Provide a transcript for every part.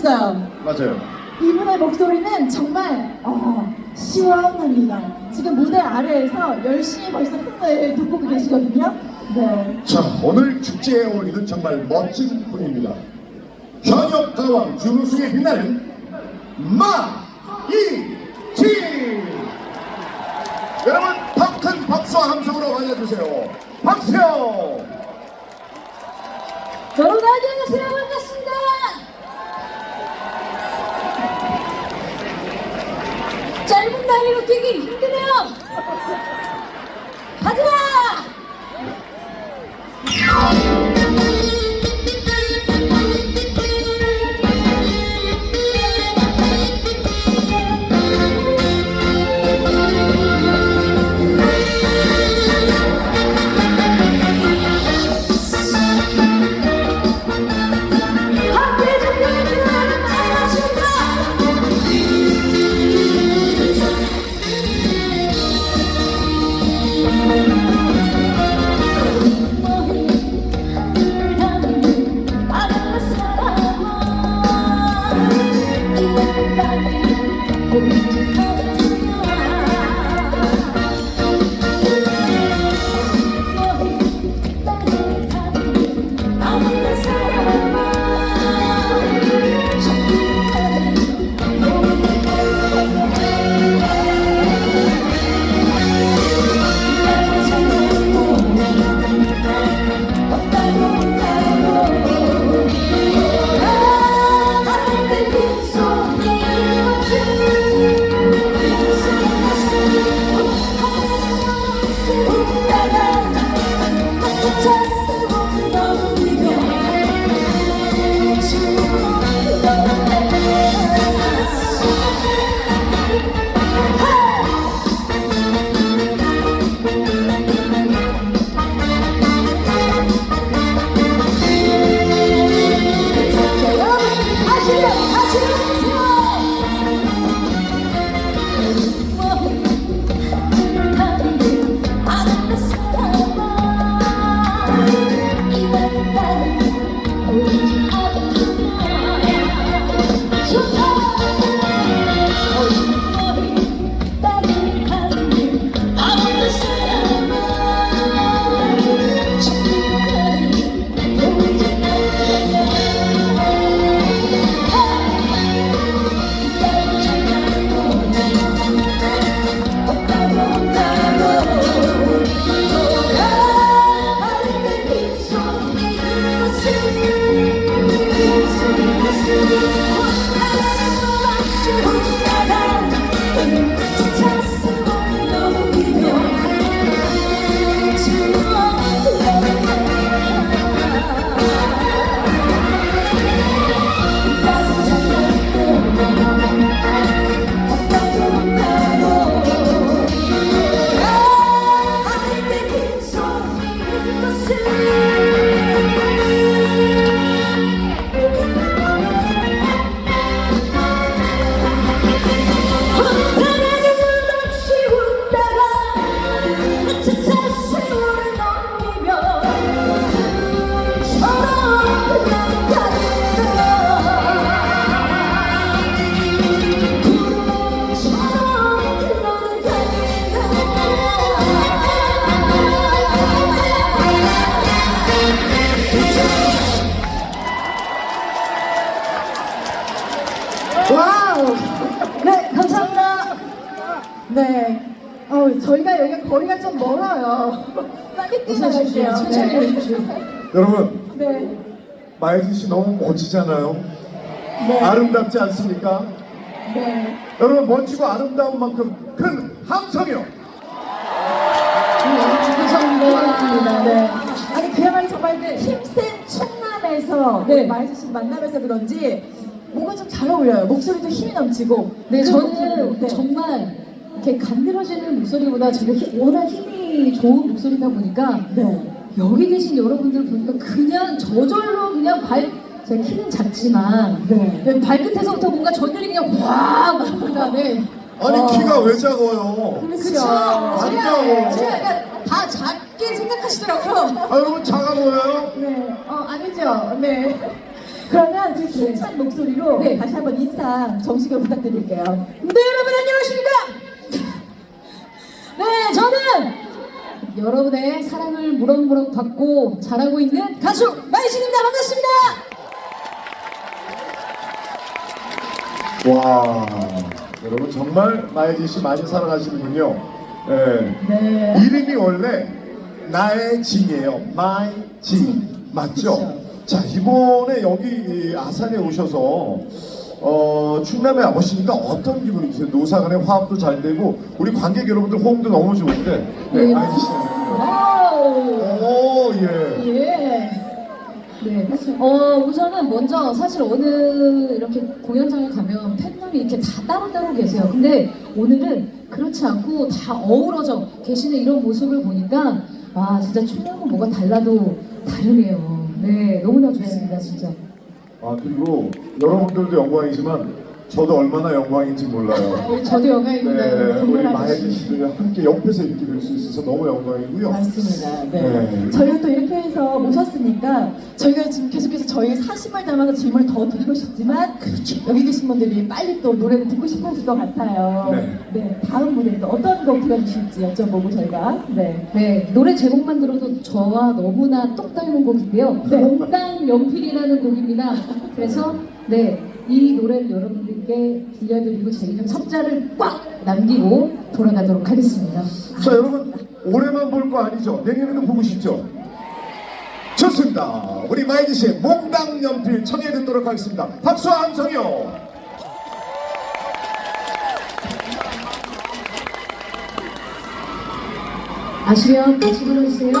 있어요. 맞아요. 이분의 목소리는 정말 어, 시원합니다. 지금 무대 아래에서 열심히 벌써 흥을 돋구고 계시거든요. 네. 자, 오늘 축제에 어울리는 정말 멋진 분입니다. 현역 가왕 준우승에 빛나는 마이지 여러분 박큰 박수와 함성으로 맞아주세요. 박수요. 여러분 안녕하세요. 반갑습니다. 짧은 다리로 뛰기 힘드네요. 함 천천히 해주십시오. 여러분 네. 마이지 씨 너무 멋지잖아요. 네. 아름답지 않습니까? 네. 여러분 멋지고 아름다운 만큼 큰 함성이요. 감사합니다. 네. 아니 그야말로 정말 그 힘센 충남에서 네. 네. 마이스 씨 만나면서 그런지 뭔가 좀 잘 어울려요. 목소리도 힘이 넘치고. 네, 그 저는 네. 정말 이렇게 감미러지는 목소리보다 히- 워낙 힘이 좋은 목소리다 보니까 네. 여기 계신 여러분들 보니까 그냥 저절로 그냥 발, 제 키는 작지만 네. 네, 발끝에서부터 뭔가 전율이 그냥 확. 네. 아니 어. 키가 왜 작아요? 그렇죠. 그쵸. 안 제가, 나와요. 제가 약간 다 작게 생각하시더라고요. 아 여러분 작아 보여요? 네. 어, 아니죠. 네. 그러면 그 힘찬 목소리로 네. 다시 한번 인사 정식으로 부탁드릴게요. 네 여러분 안녕하십니까? 네 저는 여러분의 사랑을 무럭무럭 받고 자라고 있는 가수 마이신입니다 반갑습니다. 와, 여러분 정말 마예진 씨 많이 사랑하시는군요. 예. 네. 이름이 원래 나의 진이에요. 마이 진. 맞죠? 그쵸. 자, 이번에 여기 이 아산에 오셔서 어, 충남에 와보시니까 어떤 기분이 드세요? 노사간의 화합도 잘 되고 우리 관객 여러분들 호응도 너무 좋은데 네, 네. 마예진 씨. 와우. 오, 예. 예. 네. 어, 우선은 먼저 사실 오늘 이렇게 공연장에 가면 팬분이 이렇게 다 따로따로 계세요. 근데 오늘은 그렇지 않고 다 어우러져 계시는 이런 모습을 보니까 와, 진짜 충남은 뭐가 달라도 다르네요. 네. 너무나 좋습니다, 진짜. 아, 그리고 여러분들도 영광이지만 저도 얼마나 영광인지 몰라요. 저도 영광입니다. 네, 우리 분발하겠습니다. 씨를 함께 옆에서 이렇게 뵐 수 있어서 너무 영광이고요. 맞습니다. 네. 네. 저희가 또 이렇게 해서 모셨으니까 저희가 지금 계속해서 저희의 사심을 담아서 질문을 더 드리고 싶지만 그렇죠. 여기 계신 분들이 빨리 또 노래를 듣고 싶어 하실 것 같아요. 네. 다음 무대 또 어떤 곡 들어주실지 여쭤보고 저희가 네. 네, 노래 제목만 들어도 저와 너무나 똑 닮은 곡인데요. 네. 몽땅 연필이라는 곡입니다. 그래서 네, 이 노래를 여러분들께 들려드리고 제 이름 섭자를 꽉 남기고 돌아가도록 하겠습니다. 자 여러분 올해만 볼 거 아니죠? 내년에도 보고 싶죠? 좋습니다. 우리 마이디 씨의 몽당 연필 청해 듣도록 하겠습니다. 박수와 함성이요. 아시면 같이 불러주세요.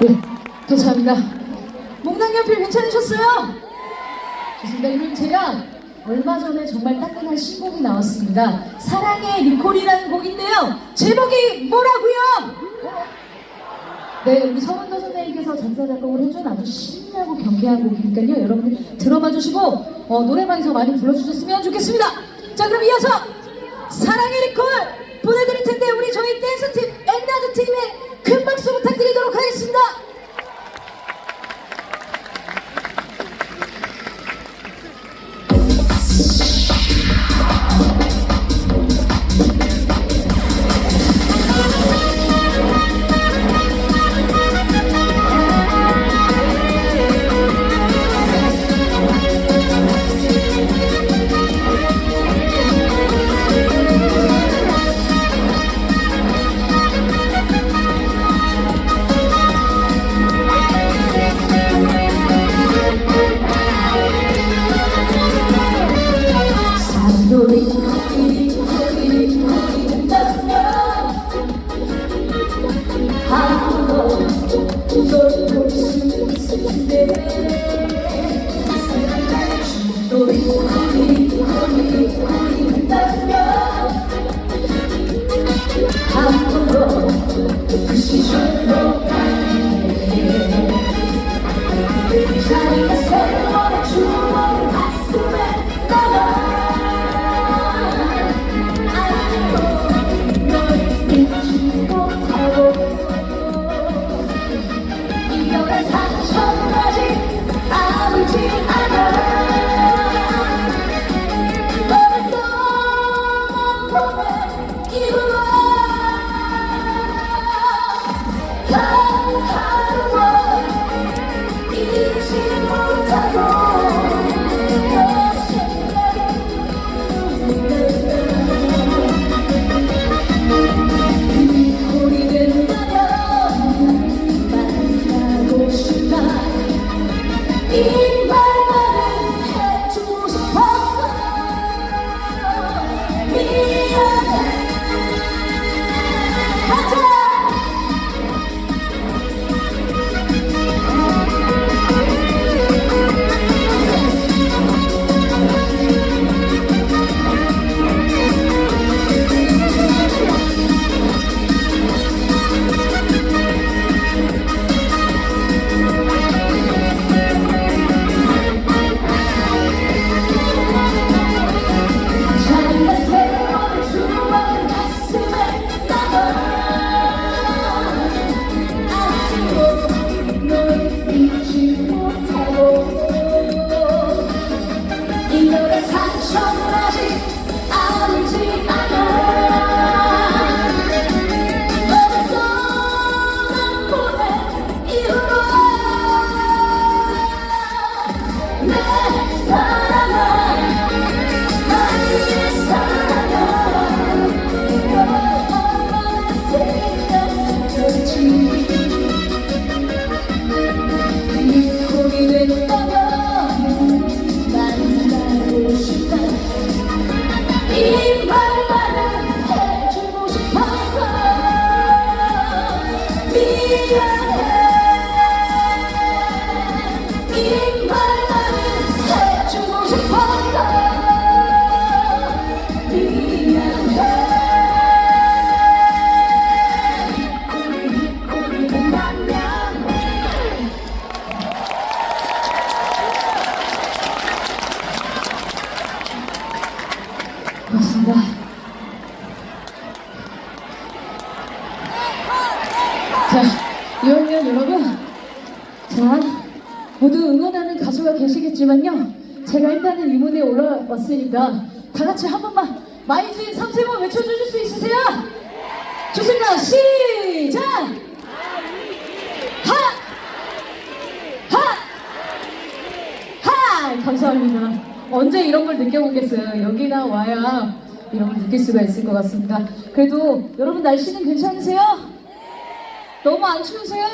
네, 감사합니다. 목낭연필 괜찮으셨어요? 좋습니다. 그럼 제가 얼마 전에 정말 따끈한 신곡이 나왔습니다. 사랑의 리콜이라는 곡인데요. 제목이 뭐라고요? 네, 우리 서원도 선생님께서 작사 작곡을 해준 아주 신나고 경쾌한 곡이니까요. 여러분들 들어봐 주시고 어, 노래방에서 많이 불러주셨으면 좋겠습니다. 자, 그럼 이어서 사랑의 리콜 보내드릴 텐데 우리 저희 댄스 팀 엔나드 팀의 큰 박수 부탁드리도록 하겠습니다. 그시 고맙습니다. 자, 2학년 여러분. 자, 모두 응원하는 가수가 계시겠지만요. 제가 일단은 이 무대에 올라왔으니까 다 같이 한 번만 마이진 3 세번 외쳐주실 수 있으세요? 좋습니다. 시작! 하! 하! 감사합니다. 언제 이런 걸 느껴보겠어요. 여기나 와야 이런 걸 느낄 수가 있을 것 같습니다. 그래도 여러분 날씨는 괜찮으세요? 너무 안 추우세요?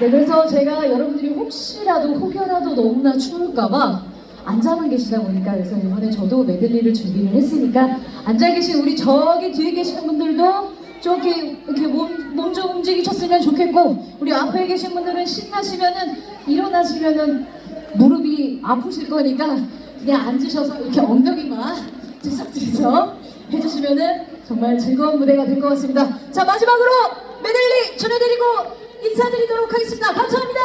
네, 그래서 제가 여러분들이 혹시라도 혹여라도 너무나 추울까봐 앉아만 계시다 보니까 그래서 이번에 저도 메들리를 준비를 했으니까 앉아 계신 우리 저기 뒤에 계시는 분들도 좀 이렇게, 이렇게 몸, 몸 좀 움직이셨으면 좋겠고 우리 앞에 계신 분들은 신나시면은 일어나시면은 무릎이 아프실 거니까 그냥 앉으셔서 이렇게 엉덩이만 들썩들썩 해주시면은 정말 즐거운 무대가 될 것 같습니다. 자 마지막으로 메들리 전해드리고 인사드리도록 하겠습니다. 감사합니다.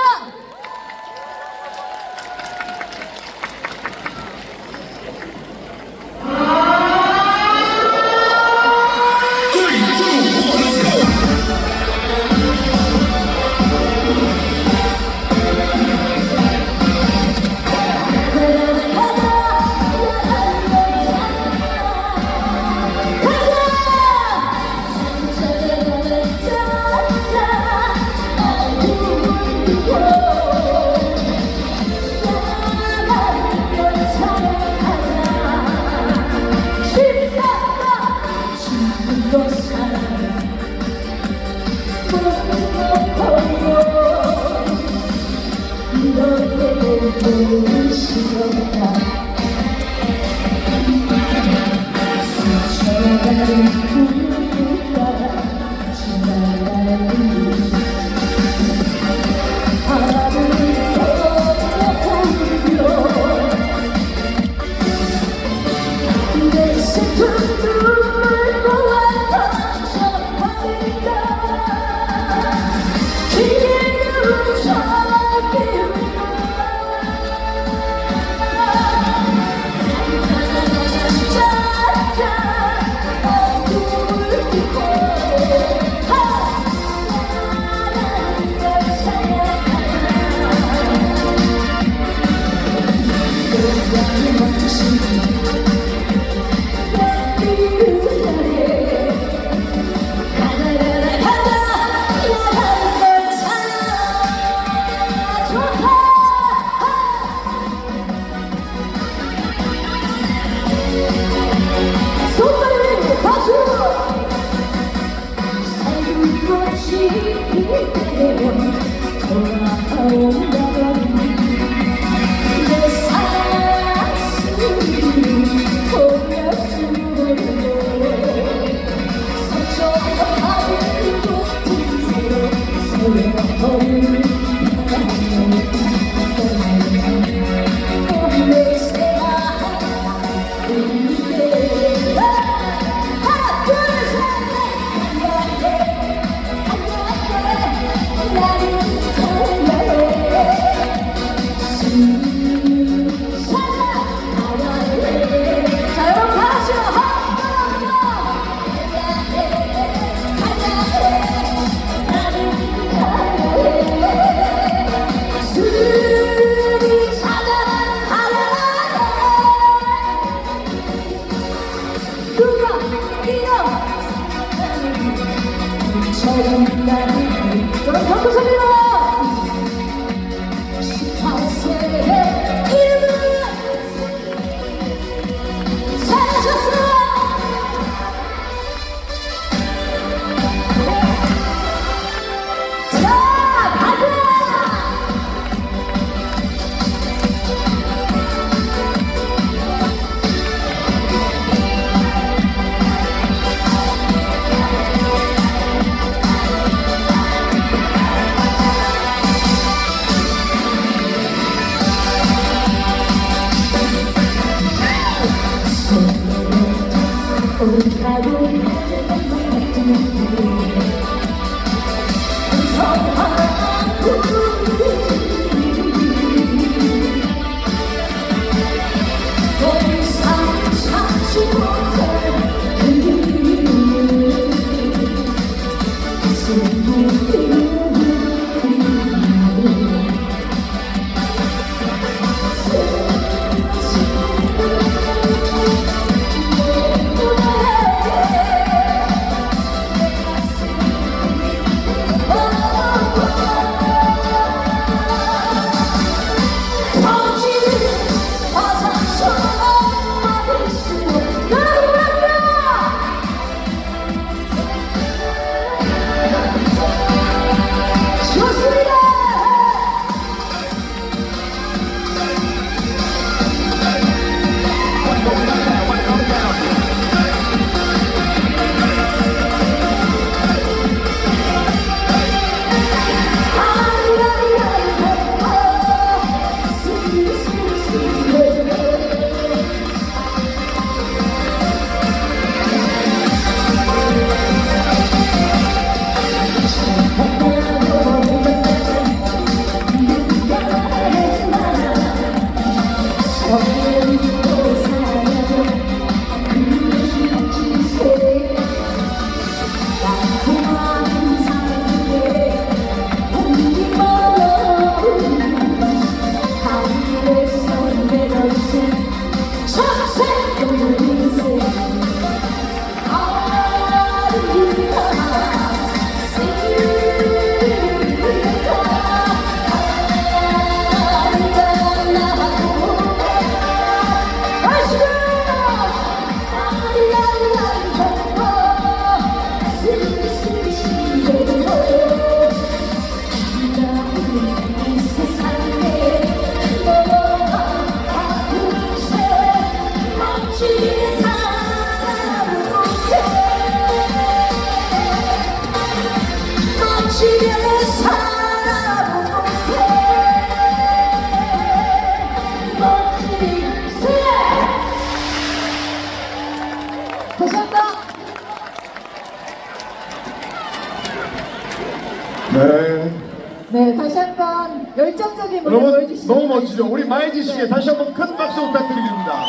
여러분. 너무 멋지죠? 우리 마이지 씨께 다시 한번 큰 박수 부탁드립니다.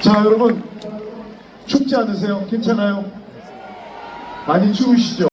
자 여러분 춥지 않으세요? 괜찮아요? 많이 추우시죠?